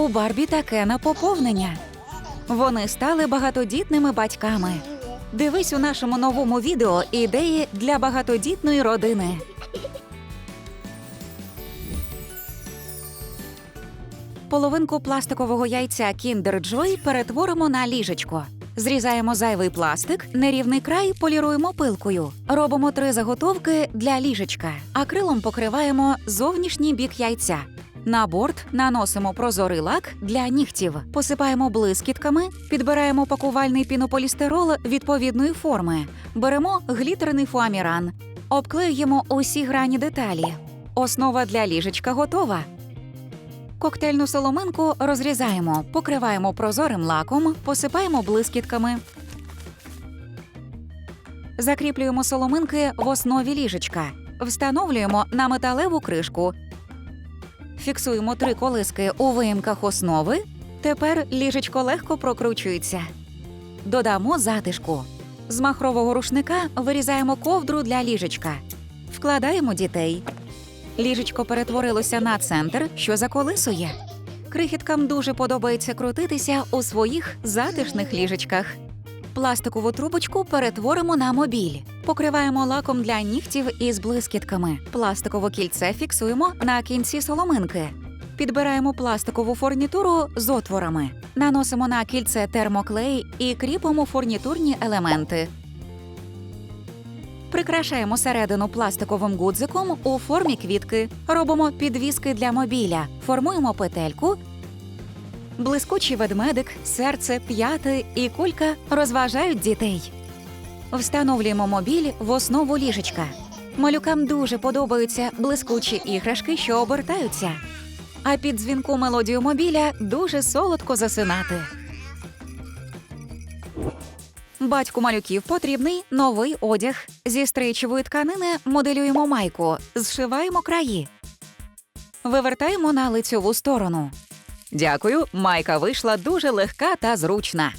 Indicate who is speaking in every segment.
Speaker 1: у Барбі та Кена поповнення. Вони стали багатодітними батьками. Дивись у нашому новому відео ідеї для багатодітної родини. Половинку пластикового яйця Kinder Joy перетворимо на ліжечко. Зрізаємо зайвий пластик, нерівний край поліруємо пилкою. Робимо три заготовки для ліжечка. Акрилом покриваємо зовнішній бік яйця. На борт наносимо прозорий лак для нігтів, посипаємо блискітками, підбираємо пакувальний пінополістирол відповідної форми, беремо глітерний фуаміран, обклеюємо усі грані деталі. Основа для ліжечка готова. Коктейльну соломинку розрізаємо, покриваємо прозорим лаком, посипаємо блискітками. Закріплюємо соломинки в основі ліжечка. Встановлюємо на металеву кришку. Фіксуємо три колиски у виїмках основи. Тепер ліжечко легко прокручується. Додамо затишку. З махрового рушника вирізаємо ковдру для ліжечка. Вкладаємо дітей. Ліжечко перетворилося на центр, що заколисує. Крихіткам дуже подобається крутитися у своїх затишних ліжечках. Пластикову трубочку перетворимо на мобіль. Покриваємо лаком для нігтів із блискітками. Пластикове кільце фіксуємо на кінці соломинки. Підбираємо пластикову фурнітуру з отворами. Наносимо на кільце термоклей і кріпимо фурнітурні елементи. Прикрашаємо середину пластиковим гудзиком у формі квітки. Робимо підвіски для мобіля, формуємо петельку. Блискучий ведмедик, серце, п'яти і кулька розважають дітей. Встановлюємо мобіль в основу ліжечка. Малюкам дуже подобаються блискучі іграшки, що обертаються. А під дзвінку мелодію мобіля дуже солодко засинати. Батьку малюків потрібний новий одяг. Зі стрейчевої тканини моделюємо майку, зшиваємо краї. Вивертаємо на лицьову сторону. Дякую, майка вийшла дуже легка та зручна.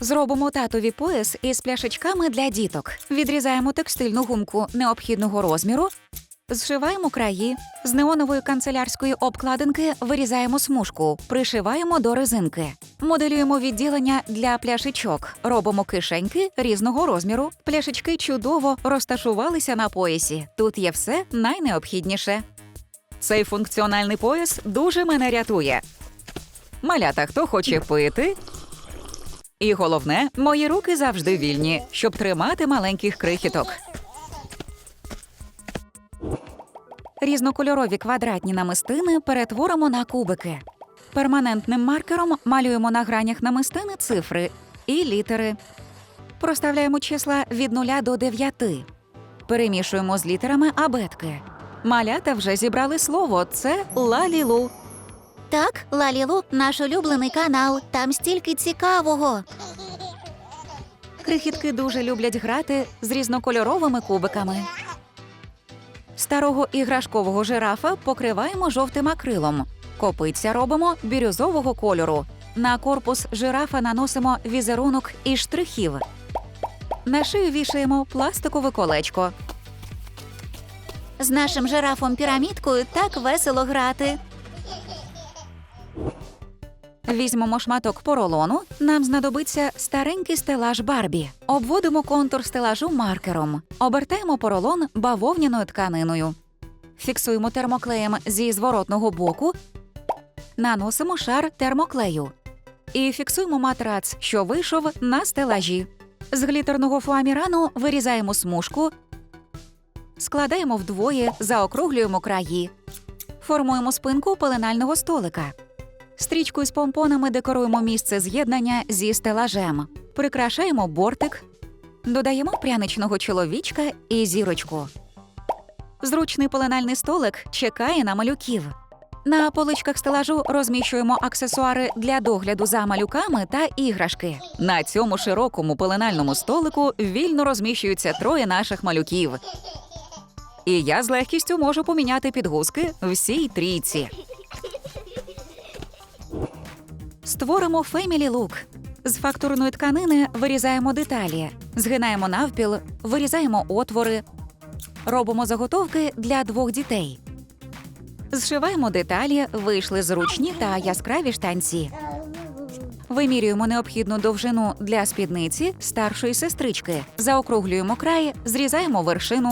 Speaker 1: Зробимо татові пояс із пляшечками для діток. Відрізаємо текстильну гумку необхідного розміру. Зшиваємо краї. З неонової канцелярської обкладинки вирізаємо смужку, пришиваємо до резинки. Моделюємо відділення для пляшечок. Робимо кишеньки різного розміру. Пляшечки чудово розташувалися на поясі. Тут є все найнеобхідніше. Цей функціональний пояс дуже мене рятує. Малята, хто хоче пити? І головне, мої руки завжди вільні, щоб тримати маленьких крихіток. Різнокольорові квадратні намистини перетворимо на кубики. Перманентним маркером малюємо на гранях намистини цифри і літери. Проставляємо числа від 0 до 9. Перемішуємо з літерами абетки. Малята вже зібрали слово. Це лалілу.
Speaker 2: Так, Лалілу, наш улюблений канал. Там стільки цікавого.
Speaker 1: Крихітки дуже люблять грати з різнокольоровими кубиками. Старого іграшкового жирафа покриваємо жовтим акрилом. Копиця робимо бірюзового кольору. На корпус жирафа наносимо візерунок із штрихів. На шию вішаємо пластикове колечко.
Speaker 2: З нашим жирафом пірамідкою так весело грати.
Speaker 1: Візьмемо шматок поролону. Нам знадобиться старенький стелаж Барбі. Обводимо контур стелажу маркером. Обертаємо поролон бавовняною тканиною. Фіксуємо термоклеєм зі зворотного боку. Наносимо шар термоклею. І фіксуємо матрац, що вийшов на стелажі. З глітерного фуамірану вирізаємо смужку, складаємо вдвоє, заокруглюємо краї. Формуємо спинку пеленального столика. Стрічкою з помпонами декоруємо місце з'єднання зі стелажем. Прикрашаємо бортик, додаємо пряничного чоловічка і зірочку. Зручний пеленальний столик чекає на малюків. На поличках стелажу розміщуємо аксесуари для догляду за малюками та іграшки. На цьому широкому пеленальному столику вільно розміщуються троє наших малюків. І я з легкістю можу поміняти підгузки всій трійці. Створимо Family Look. З фактурної тканини вирізаємо деталі, згинаємо навпіл, вирізаємо отвори, робимо заготовки для двох дітей. Зшиваємо деталі, вийшли зручні та яскраві штанці. Вимірюємо необхідну довжину для спідниці старшої сестрички. Заокруглюємо край, зрізаємо вершину.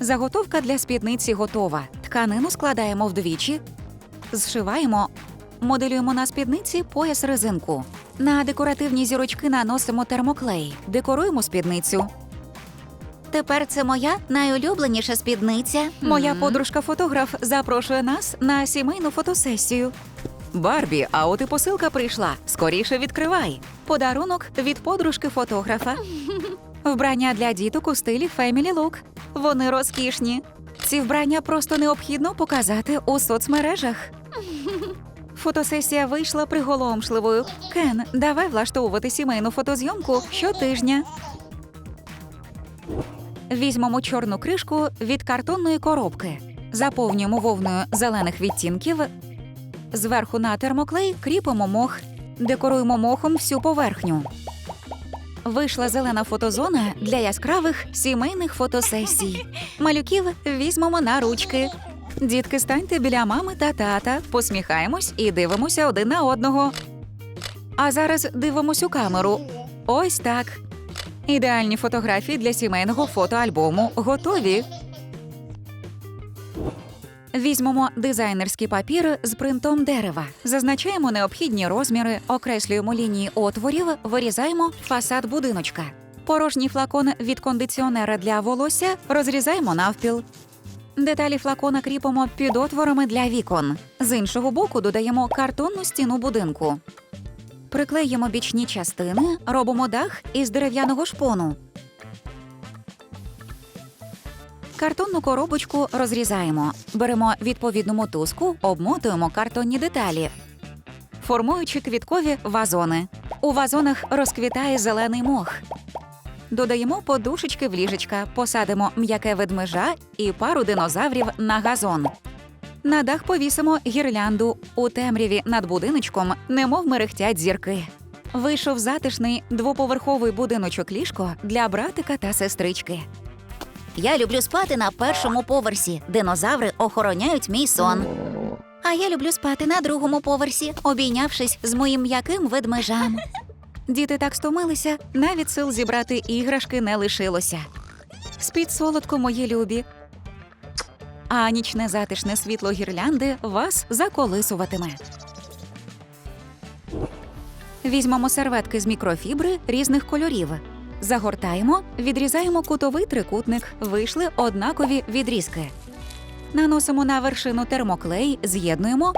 Speaker 1: Заготовка для спідниці готова. Тканину складаємо вдвічі, зшиваємо, моделюємо на спідниці пояс резинку. На декоративні зірочки наносимо термоклей, декоруємо спідницю.
Speaker 2: Тепер це моя найулюбленіша спідниця.
Speaker 1: Моя подружка-фотограф запрошує нас на сімейну фотосесію. Барбі, а от і посилка прийшла. Скоріше відкривай. Подарунок від подружки фотографа. Вбрання для діток у стилі Family Look. Вони розкішні. Ці вбрання просто необхідно показати у соцмережах. Фотосесія вийшла приголомшливою. Кен, давай влаштовувати сімейну фотозйомку щотижня. Візьмемо чорну кришку від картонної коробки, заповнюємо вовною зелених відтінків. Зверху на термоклей кріпимо мох, декоруємо мохом всю поверхню. Вийшла зелена фотозона для яскравих сімейних фотосесій. Малюків візьмемо на ручки. Дітки, станьте біля мами та тата, посміхаємось і дивимося один на одного. А зараз дивимось у камеру. Ось так. Ідеальні фотографії для сімейного фотоальбому готові. Візьмемо дизайнерський папір з принтом дерева, зазначаємо необхідні розміри, окреслюємо лінії отворів, вирізаємо фасад будиночка. Порожній флакон від кондиціонера для волосся розрізаємо навпіл. Деталі флакона кріпимо під отворами для вікон. З іншого боку додаємо картонну стіну будинку. Приклеїмо бічні частини, робимо дах із дерев'яного шпону. Картонну коробочку розрізаємо. Беремо відповідну мотузку, обмотуємо картонні деталі, формуючи квіткові вазони. У вазонах розквітає зелений мох. Додаємо подушечки в ліжечка, посадимо м'яке ведмежа і пару динозаврів на газон. На дах повісимо гірлянду у темряві над будиночком, немов мерехтять зірки. Вийшов затишний двоповерховий будиночок ліжко для братика та сестрички.
Speaker 2: Я люблю спати на першому поверсі. Динозаври охороняють мій сон. А я люблю спати на другому поверсі, обійнявшись з моїм м'яким ведмежам.
Speaker 1: Діти так стомилися, навіть сил зібрати іграшки не лишилося. Спіть солодко, мої любі. А нічне затишне світло гірлянди вас заколисуватиме. Візьмемо серветки з мікрофібри різних кольорів. Загортаємо, відрізаємо кутовий трикутник, вийшли однакові відрізки. Наносимо на вершину термоклей, з'єднуємо,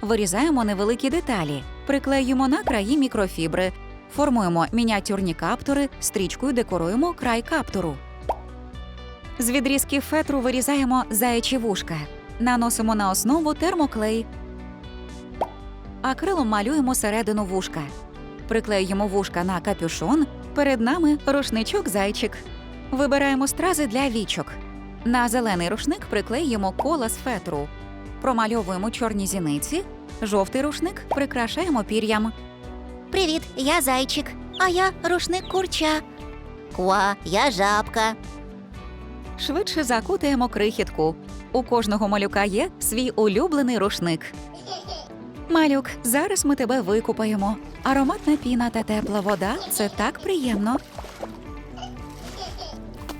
Speaker 1: вирізаємо невеликі деталі, приклеюємо на краї мікрофібри, формуємо мініатюрні каптури, стрічкою декоруємо край каптуру. З відрізків фетру вирізаємо заячі вушка, наносимо на основу термоклей. Акрилом малюємо середину вушка. Приклеюємо вушка на капюшон. Перед нами рушничок зайчик. Вибираємо стрази для вічок. На зелений рушник приклеїмо кола з фетру. Промальовуємо чорні зіниці. Жовтий рушник прикрашаємо пір'ям.
Speaker 2: Привіт, я зайчик, а я рушник курча. Ква, я жабка.
Speaker 1: Швидше закутаємо крихітку. У кожного малюка є свій улюблений рушник. Малюк, зараз ми тебе викупаємо. Ароматна піна та тепла вода це так приємно.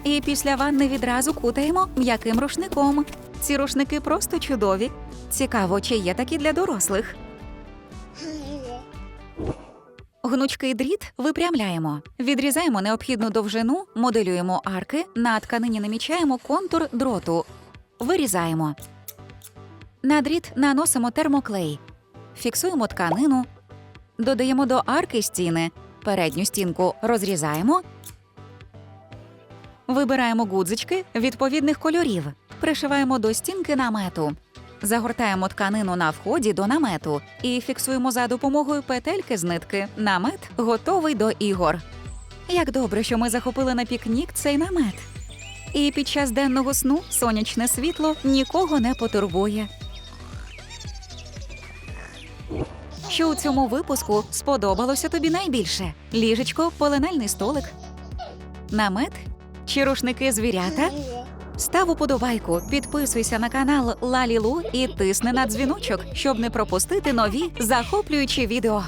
Speaker 1: І після ванни відразу кутаємо м'яким рушником. Ці рушники просто чудові. Цікаво, чи є такі для дорослих. Гнучкий дріт випрямляємо. Відрізаємо необхідну довжину, моделюємо арки, на тканині намічаємо контур дроту. Вирізаємо. На дріт наносимо термоклей. Фіксуємо тканину. Додаємо до арки стіни. Передню стінку розрізаємо. Вибираємо гудзички відповідних кольорів. Пришиваємо до стінки намету. Загортаємо тканину на вході до намету і фіксуємо за допомогою петельки з нитки. Намет готовий до ігор. Як добре, що ми захопили на пікнік цей намет. І під час денного сну сонячне світло нікого не потурбує. Що у цьому випуску сподобалося тобі найбільше? Ліжечко, полинельний столик, намет чи рушники звірята? Став уподобайку, підписуйся на канал Лалілу і тисни на дзвіночок, щоб не пропустити нові захоплюючі відео.